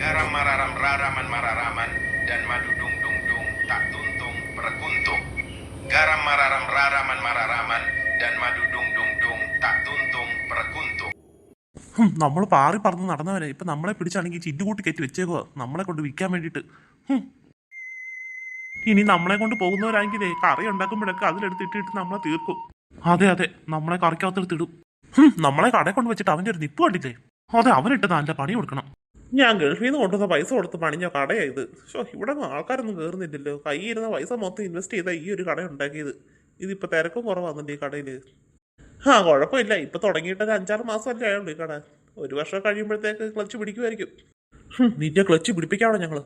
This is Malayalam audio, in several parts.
Garam mararam raraman mararaman dan madu dung dung dung tak tuntung berkuntung. Garam mararam raraman mararaman dan madu dung dung dung tak tuntung berkuntung. നമ്മൾ പാറി പറന്ന് നടന്നവരെ ഇപ്പൊ നമ്മളെ പിടിച്ചാണെങ്കിൽ ചില്ലുകൂട്ടി കയറ്റി വെച്ചേക്കോ നമ്മളെ കൊണ്ട് വിൽക്കാൻ വേണ്ടിട്ട്. ഇനി നമ്മളെ കൊണ്ട് പോകുന്നവരാണെങ്കിലേ കറി ഉണ്ടാക്കുമ്പോഴൊക്കെ അതിലെടുത്ത് ഇട്ടിട്ട് നമ്മളെ തീർക്കും അതെ അതെ നമ്മളെ കറിക്കകത്തെടുത്തിടും നമ്മളെ കടയിൽ കൊണ്ട് വെച്ചിട്ട് അവന്റെ ഒരു നിപ്പ് കണ്ടില്ലേ അതെ അവനിട്ട് നല്ല പണി കൊടുക്കണം ഞാൻ ഗൾഫിൽ നിന്ന് കൊണ്ടുവന്ന പൈസ കൊടുത്ത് പണിഞ്ഞ കടയായത് ഷോ ഇവിടെ ആൾക്കാരൊന്നും കയറുന്നില്ലല്ലോ കയ്യിരുന്ന പൈസ മൊത്തം ഇൻവെസ്റ്റ് ചെയ്താൽ ഈ ഒരു കട ഉണ്ടാക്കിയത്. ഇതിപ്പോൾ തിരക്കും കുറവാണെന്നുണ്ട് ഈ കടയിൽ ആ കുഴപ്പമില്ല. ഇപ്പോൾ തുടങ്ങിയിട്ട് ഒരു അഞ്ചാറ് മാസമല്ലേ ആയുള്ളൂ ഈ കട. ഒരു വർഷം കഴിയുമ്പോഴത്തേക്ക് ക്ലച്ച് പിടിക്കുമായിരിക്കും. നിന്റെ ക്ലച്ച് പിടിപ്പിക്കാണോ ഞങ്ങൾ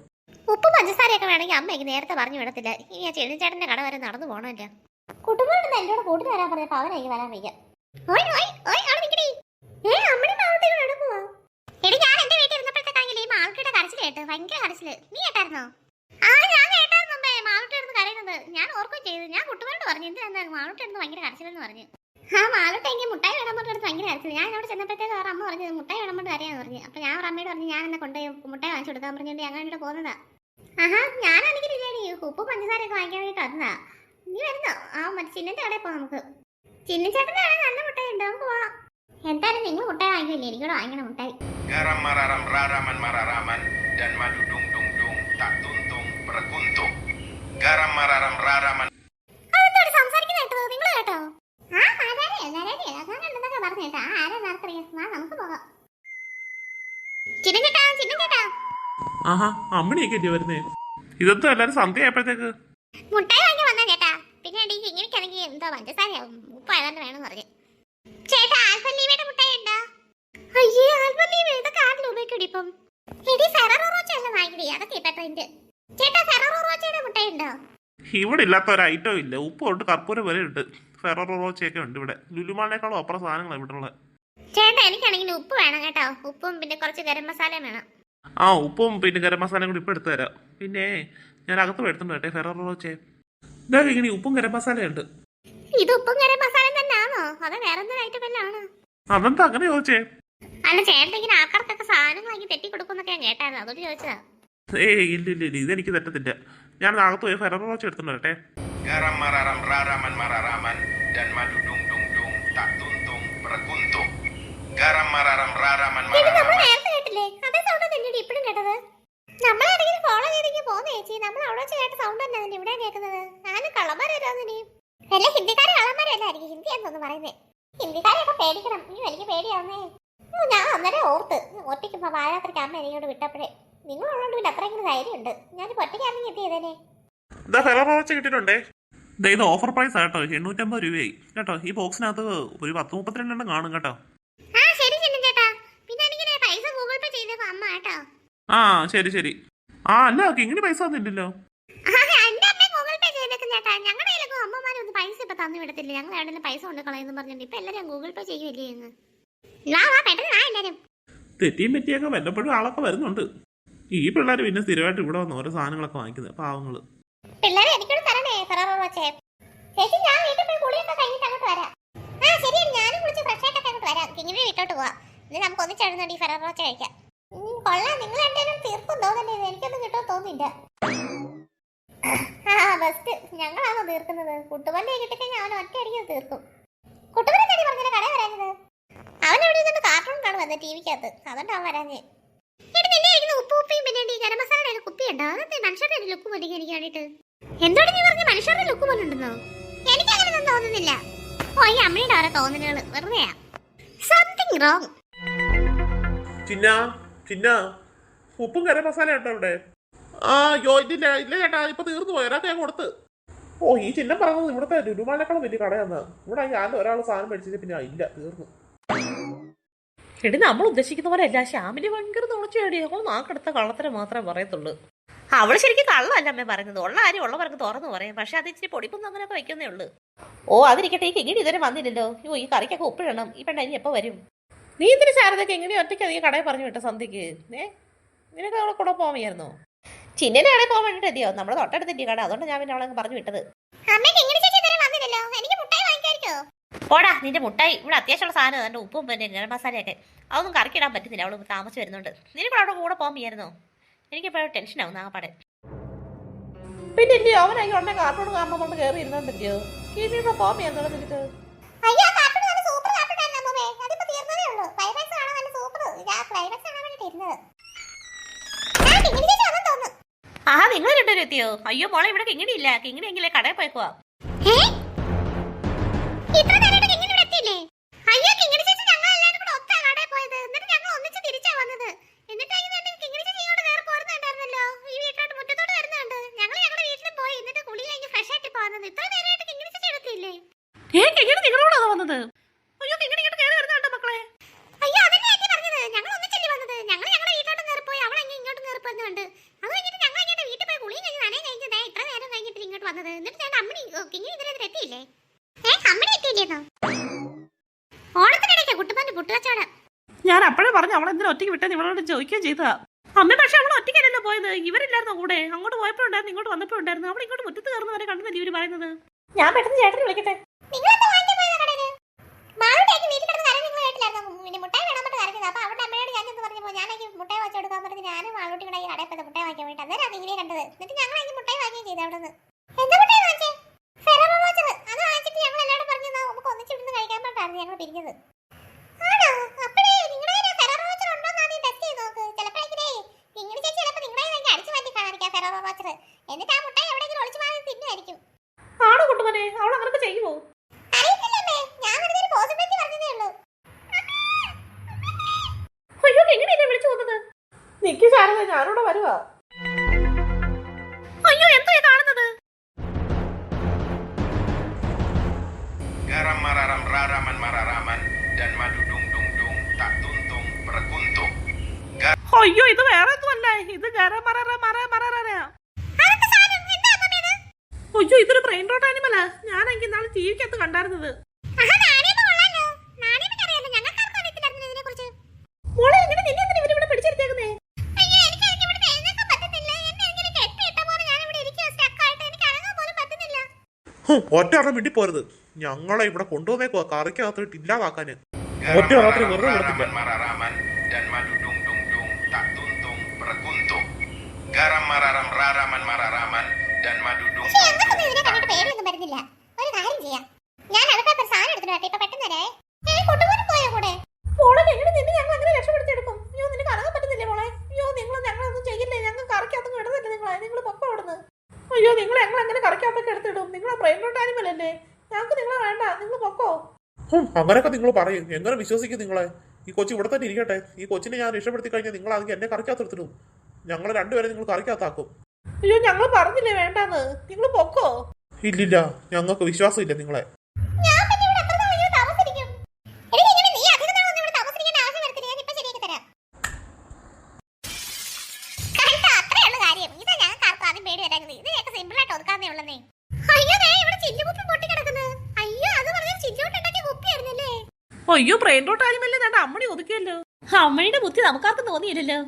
ഉപ്പും പഞ്ചസാരയൊക്കെ വേണമെങ്കിൽ അമ്മ എനിക്ക് നേരത്തെ പറഞ്ഞു വിടത്തില്ല. ഇനി ആ ചേട്ടന്റെ കട വരെ നടന്നു പോകണമല്ലോ കുടുംബം എന്നോട് കൂട്ടി വരാൻ പറഞ്ഞപ്പോ അവനെ വരാൻ വയ്യ. ഓയ് ഓയ് ഓയ് അവിടെ നിൽക്കണേ ഏ അമ്മടി മാളത്തേക്ക് നടക്കുവോ എടി ഞാൻ എന്റെ വീട്ടിൽ ഇരുന്നപ്പോഴത്തേക്കാണെങ്കിൽ ഈ മാൾക്കിയുടെ കരച്ചിൽ കേട്ട് ഭയങ്കര കരച്ചിൽ നീ കേട്ടായിരുന്നോ? ആ ഞാൻ കേട്ടായിരുന്നു മുമ്പേ ഇരുന്ന് കരയുന്നത്. ഞാൻ ഓർക്കുകയും ചെയ്തു. ഞാൻ കുട്ടികളോട് പറഞ്ഞു. എന്തിനാ ഇരുന്ന് ഭയങ്കര കരച്ചിലെന്ന് പറഞ്ഞു. ആ മാളുട്ടി എനിക്ക് മുട്ടായി വേണം പറഞ്ഞിട്ട് ഭയങ്കര കരച്ചിൽ ഞാൻ അവിടെ ചെന്നപ്പോഴത്തേക്ക് അവർ അമ്മ പറഞ്ഞത് മുട്ടായി വേണം പറഞ്ഞിട്ട് അറിയാന്ന് പറഞ്ഞു. അപ്പൊ ഞാൻ അമ്മയോട് പറഞ്ഞു ഞാൻ എന്നെ കൊണ്ടുപോയി മുട്ടായി വാങ്ങിച്ചു കൊടുക്കാൻ പറഞ്ഞിട്ട് ഞങ്ങൾ ഇവിടെ പോകുന്നതാ. ആഹാ ഞാനാണെങ്കിൽ ഇല്ലേടി. ഉപ്പ് പഞ്ചസാരയൊക്കെ വാങ്ങിക്കാൻ വേണ്ടി തന്നതാ നീ വരുന്നോ? ആ മറ്റേ ചിന്നന്റെ കടയിൽ പോവാം നമുക്ക്. ചിന്നച്ചേട്ടന്റെ കടയിൽ നല്ല മുട്ടായി ഉണ്ട്. നമുക്ക് പോവാം. എന്തായാലും നിങ്ങൾ മുട്ടായി വാങ്ങിക്കില്ലേ എനിക്കൂടെ വാങ്ങിക്കണം മുട്ടായി. Garam mararam raraman. mararaman dan madu dung dung dung tak tuntung berkuntung. Garam mararam raraman ആഹാ അമ്മണിയൊക്കെ അല്ലേ വരുന്നേ? ഇതൊന്നും എല്ലാരും സന്ധ്യ ആയപ്പോഴത്തേക്ക് മുട്ടായി വാങ്ങി വന്നാ ചേട്ടാ. പിന്നെ ഇങ്ങനെയാണെങ്കിൽ എന്തോ പഞ്ചസാരയാവും. ഉപ്പ് ഏതാണ്ട് വേണമെന്ന് പറഞ്ഞു. ചേട്ടാ ആൽഫല്ലീവയുടെ മുട്ടായി ഉണ്ടോ? അയ്യേ ആൽഫല്ലീവ ഇതൊക്കെ ആരിലും ഉപയോഗിക്കൂടി ഇപ്പം? ഇവിടെ ഇല്ലാത്ത ഒരു ഐറ്റം ഇല്ല. ഉപ്പ് തൊട്ട് കർപ്പൂരം വരെ ഉണ്ട്. ഫെററോ റോച്ചയൊക്കെ ഉണ്ട് ഇവിടെ. ലുലുമാളിനേക്കാളും അപ്പുറം സാധനങ്ങളാണ് ഇവിടെ ഉള്ളത് ചേട്ടാ എനിക്കാണെങ്കിൽ ഉപ്പ് വേണം കേട്ടോ. ഉപ്പും പിന്നെ കുറച്ച് ഗരം മസാലയും വേണം. ആ ഉപ്പും പിന്നെ ഗരം മസാലയും കൂടി ഇപ്പൊ എടുത്തു തരാം. പിന്നെ ഞാൻ അകത്ത് എടുത്തുണ്ട് കേട്ടെ ഫെററോ റോച്ചെ ഇതാ ഇങ്ങനെ ഉപ്പും ഗരം മസാലയുണ്ട് ഇത് ഉപ്പും ഗരം മസാലയും തന്നെയാണോ? അതോ വേറെ ഐറ്റം അല്ലാണോ അതെന്താ അങ്ങനെ ചോദിച്ചേ? അല്ല ചേട്ടൻ ഇങ്ങനെ ആൾക്കാർക്കൊക്കെ സാധനങ്ങൾ വാങ്ങി തെറ്റി കൊടുക്കുന്നൊക്കെ ഞാൻ കേട്ടായിരുന്നു. അതുകൊണ്ട് ചോദിച്ചതാ. ഏയ് ഇല്ല ഇല്ല ഇല്ല. ഇതെനിക്ക് തെറ്റത്തില്ല. ഞാൻ അകത്ത് പോയി ഫെറോ വാച്ച് എടുത്തുണ്ട് കേട്ടെ Garam mararam raraman mararaman dan madu dung dung dung tak tuntung berkuntung. Garam mararam raraman ഇത് നമ്മൾ mararaman നേരത്തെ കേട്ടില്ലേ? അതേ സൗണ്ട് തന്നെയാണ് ഇപ്പോഴും കേട്ടത്. നമ്മളാണെങ്കിൽ ഫോളോ ചെയ്തെങ്കിൽ പോകുന്ന ചേച്ചി. നമ്മൾ അവിടെ വെച്ച് കേട്ട സൗണ്ട് തന്നെ അതിന് ഇവിടെ കേൾക്കുന്നത്. കള്ളന്മാരായിരുന്നു അല്ല ഹിന്ദിക്കാരെ കള്ളന്മാരല്ലായിരിക്കും. ഹിന്ദിയാന്ന് എന്തോന്ന് പറയുന്നേ. ഹിന്ദിക്കാരെയൊക്കെ പേടിക്കണം. നീ എനിക്ക് പേടിയാവുന്നേ. ഞാൻ അന്നേരം ഓർത്ത് ഒറ്റയ്ക്ക് വാഴാത്രയ്ക്ക് അമ്മ എനിക്കോട് വിട്ടപ്പോഴേ നിങ്ങളുള്ളതുകൊണ്ട് പിന്നെ അത്രയെങ്കിലും ധൈര്യമുണ്ട്. ഞാൻ ഒറ്റയ്ക്കാണെങ്കിൽ എത്തിയതേനെ ഇതാ കിട്ടിയിട്ടുണ്ടേ. ദേ ഇത് ഓഫർ പ്രൈസ് കേട്ടോ എണ്ണൂറ്റമ്പത് രൂപയായി. കേട്ടോ ഈ ബോക്സിനകത്ത് ഒരു പത്ത് മുപ്പത്തിരണ്ടെണ്ണം കാണും കേട്ടോ. ആ ശരി ചിന്നു ചേട്ടാ. പിന്നെ എനിക്ക് പൈസ ഗൂഗിൾ പേ ചെയ്തേക്കോ അമ്മ കേട്ടോ. ആ ശരി ശരി. ആ അല്ല കിങ്ങിണി പൈസ തന്നില്ലല്ലോ ആ, എന്റെ അമ്മ ഗൂഗിൾ പേ ചെയ്തേക്കും ചേട്ടാ. ഞങ്ങളുടെ കയ്യിലൊക്കെ അമ്മമാരൊന്നും പൈസ ഇപ്പൊ തന്നു വിടത്തില്ല. ഞങ്ങൾ പൈസ കൊണ്ട് കളയെന്ന് പറഞ്ഞിട്ട് ഇപ്പൊ എല്ലാരും ഗൂഗിൾ പേ ചെയ്യുമല്ലേ എന്ന് തെറ്റിയും പറ്റിയൊക്കെ വല്ലപ്പോഴും ആളൊക്കെ വരുന്നുണ്ട്. ഈ പിള്ളേർ പിന്നെ സ്ഥിരമായിട്ട് ഇവിടെ വന്ന് ഓരോ സാധനങ്ങളൊക്കെ വാങ്ങിക്കുന്നത് പാവങ്ങൾ. പിള്ളേരെ കൊള്ളാം. നിങ്ങൾ രണ്ടുപേരും തീർക്കും തോന്നുന്നില്ല എനിക്കൊന്നും തോന്നില്ല ആ ബെസ്റ്റ് ഞങ്ങളാണോ തീർക്കുന്നത്? കുട്ടുവല്ലേ കിട്ടിക്കഴിഞ്ഞാൽ അവൻ ഒറ്റയടിക്ക് തീർക്കും. കുട്ടുവനെ ചേട്ടി പറഞ്ഞ കട വരാഞ്ഞത്? അവൻ ഇവിടെ ഇരുന്നിട്ട് കാർട്ടൂൺ കാണുവന്ന് ടി വിക്കകത്ത് അതുകൊണ്ട് അവൻ വരാഞ്ഞേ. ഗരം മസാലയുടെ ലുക്ക് പോലെ നീ ലുക്ക് പോലെ എനിക്ക് അങ്ങനെ തോന്നുന്നില്ല. ഓ വെറുതെയാ. സംതിങ് ചിന്ന ചിന്ന ഗരം ഞാൻ കൊടുത്ത്. ഓ ഈ ചിഹ്നം പറഞ്ഞത് ഇവിടുത്തെ ഒരാൾ സാധനം മേടിച്ചിട്ട് പിന്നെ ഇല്ല തീർന്നു. എടി നമ്മൾ ഉദ്ദേശിക്കുന്ന പോലെ അല്ല. ശ്യാമിന് ഭയങ്കര തുളച്ചേടി അവൾ നാക്കെടുത്ത കള്ളത്തരം മാത്രമേ പറയത്തുള്ളൂ. അവൾ ശരിക്കും കള്ളല്ല അമ്മ പറയുന്നത്. ഉള്ള കാര്യം ഉള്ളവർക്ക് തുറന്നു പറയും. പക്ഷെ അത് ഇച്ചിരി പൊടിപ്പൊന്നും അങ്ങനെയൊക്കെ വയ്ക്കുന്നേ ഉള്ളൂ. ഓ അതിരിക്കട്ടെ. ഈ കിങ്ങിണി ഇതുവരെ വന്നില്ലല്ലോ. ഓ ഈ കറിക്കൊക്കെ ഉപ്പിടണം. ഈ പെണ്ണ ഇനി എപ്പോ വരും? നീ ഇതിന് ശാരദക്ക് എങ്ങനെ ഒറ്റയ്ക്ക് അധികം കടയിൽ പറഞ്ഞു വിട്ട സന്ധ്യക്ക് ഏ? നിനക്ക് അവളെ കൂടെ പോവായിരുന്നു ചിന്നനെ കടയിൽ പോകാൻ വേണ്ടിട്ട് എത്തിയോ നമ്മുടെ തൊട്ടടുത്തിന്റെ കട. അതുകൊണ്ട് ഞാൻ പിന്നെ അവളെ പറഞ്ഞു വിട്ടത്. അമ്മയ്ക്ക് എങ്ങനെ ചേച്ചി ഇതുവരെ വന്നില്ലല്ലോ എനിക്ക് മുട്ടായി വാങ്ങിക്കായിരിക്കോ പോടാ നിന്റെ മുട്ടായി. ഇവിടെ അത്യാവശ്യമുള്ള സാധനം എന്റെ ഉപ്പും പിന്നെ ഗരം മസാലയൊക്കെ. അതൊന്നും കറക്കിടാൻ പറ്റുന്നില്ല അവൾ താമസിച്ച് വരുന്നുണ്ട്. നിനക്ക് അവിടെ കൂടെ പോകാൻ വയ്യായിരുന്നോ? എനിക്കിപ്പോഴും ടെൻഷനാവും നാഗപ്പാടെ പിന്നെ ഇല്ലയോ അവനായി ഉടനെ കാർട്ടൂൺ കാണണം കൊണ്ട് കയറി ഇരുന്നോണ്ടല്ലോ ഇനിയിപ്പോ പോകാൻ വയ്യായിരുന്നോ നിനക്ക്? ആഹാ നിങ്ങൾ രണ്ടുപേരും എത്തിയോ? അയ്യോ മോളെ ഇവിടെ കിങ്ങിണിയില്ല കിങ്ങിണിയെങ്കിലേ കടയിൽ പോയിക്കുവാ. ഓണത്തിനിടയ്ക്ക് ഞാൻ അപ്പോഴേ പറഞ്ഞു അവളെ എന്തിനാ ഒറ്റയ്ക്ക് വിട്ടെന്ന് ഇവളോട് ചോദിക്കുകയും ചെയ്താ അമ്മ പക്ഷെ അവൾ ഒറ്റയ്ക്കല്ലല്ലോ പോയത്. ഇവരില്ലായിരുന്നു കൂടെ. അങ്ങോട്ട് പോയപ്പോഴുണ്ടായിരുന്നു ഇങ്ങോട്ട് വന്നപ്പോഴുണ്ടായിരുന്നു അവൾ ഇങ്ങോട്ട് മുറ്റത്ത് കയറുന്നവരെ കണ്ടെന്നല്ലേ ഇവർ പറയുന്നത്? ഞാൻ പെട്ടെന്ന് ചേട്ടനെ വിളിക്കട്ടെ? മുട്ടായി വാങ്ങിച്ചു കൊടുക്കാൻ പറഞ്ഞ് ഞാനും മാളൂട്ടി കൂടെ ഈ കടയിൽ പോയത് മുട്ടായി വാങ്ങിക്കാൻ വേണ്ടി. അത് ഇങ്ങനെ കണ്ടത്. എന്നിട്ട് ഞങ്ങൾ അതിന് മുട്ടായി വാങ്ങുകയും ചെയ്തു അവിടെ എന്താ മുട്ടായി വാങ്ങിച്ചേ? ഫെററോ റോച്ചർ. അത് വാങ്ങിച്ചിട്ട് ഞങ്ങൾ എല്ലാവരോടും പറഞ്ഞു, "എന്നാ നമുക്ക് ഒന്നിച്ച് ഇവിടുന്ന് കഴിക്കാൻ പറഞ്ഞിട്ടായിരുന്നു ഞങ്ങൾ പിരിഞ്ഞത്. ആണോ? അപ്പഴേ നിങ്ങളുടെ കയ്യിൽ ഫെററോ റോച്ചർ ഉണ്ടോന്ന് ആദ്യം ടെസ്റ്റ് ചെയ്ത് നോക്ക്. ചിലപ്പോഴേക്കിതേ ഇങ്ങനെ ചേച്ചി ചിലപ്പോ നിങ്ങളുടെ കയ്യിൽ അടിച്ചു മാറ്റി റോച്ചർ. എന്നിട്ട് ആ മുട്ട എവിടെയെങ്കിലും ഒളിച്ചു മാറി തിന്നുമായിരിക്കും. ആണോ കുട്ടുമനെ അവൾ അങ്ങനൊക്കെ ചെയ്യുമോ അറിയത്തില്ലമ്മേ. ഞാൻ വെറുതെ ഒരു പോസിബിലിറ്റി പറഞ്ഞതേ ഉള്ളൂ. അയ്യോ എങ്ങനെയല്ലേ വിളിച്ചു നിക്ക് ശാരദ വരുവാ അയ്യോ എന്തോ ഈ കാണുന്നത് Garam mararam raraman mararaman dan madu dung dung dung tak tuntung berkuntung. അയ്യോ ഇത് വേറെ ഒന്നുമല്ല ഇത് ഗര മററ മറ മററ അതെന്താ സാധനം? എന്താ അമ്മമ്മേ ഇത്? അയ്യോ ഇതൊരു ബ്രെയിൻ റോട്ട് ആനിമലാ ഞാനെങ്കിൽ നാളെ ടി വിക്കകത്ത് കണ്ടായിരുന്നത് ആഹാ, വീട്ടിൽ പോരുത് ഞങ്ങളെ ഇവിടെ ഞങ്ങൾക്കാർക്കും അറിയത്തില്ലായിരുന്നു ഇതിനെക്കുറിച്ച്. മോളെ എങ്ങനെ നിന്നെ എന്തിനാ നിങ്ങൾ ഞങ്ങൾ അങ്ങനെ കറിക്കകത്തൊക്കെ എടുത്തിടും? നിങ്ങളെ ബ്രെയിൻ ആനിമൽ അല്ലേ? ഞങ്ങൾക്ക് നിങ്ങളെ വേണ്ട. നിങ്ങൾ പൊക്കോ? അങ്ങനെയൊക്കെ നിങ്ങൾ പറയും. എങ്ങനെ വിശ്വസിക്കും നിങ്ങളെ? ഈ കൊച്ചി ഇവിടെ തന്നെ ഇരിക്കട്ടെ. ഈ കൊച്ചിനെ ഞാൻ രക്ഷപ്പെടുത്തി കഴിഞ്ഞാൽ നിങ്ങൾ ആണെങ്കിൽ എന്നെ കറിക്കകത്തെടുത്തിടും ഞങ്ങൾ രണ്ടുപേരെ നിങ്ങൾ കറിക്കകത്താക്കും. അയ്യോ ഞങ്ങൾ പറഞ്ഞില്ലേ വേണ്ടാന്ന്. നിങ്ങൾ പൊക്കോ? ഇല്ലില്ല ഞങ്ങൾക്ക് വിശ്വാസമില്ല നിങ്ങളെ. അയ്യോ ബ്രെയിൻ റോട്ട് ആനിമല്ലേ ഞാൻ അമ്മണി ഒതുക്കിയല്ലോ. അമ്മണിയുടെ ബുദ്ധി നമുക്കാർക്കും തോന്നിയില്ലല്ലോ.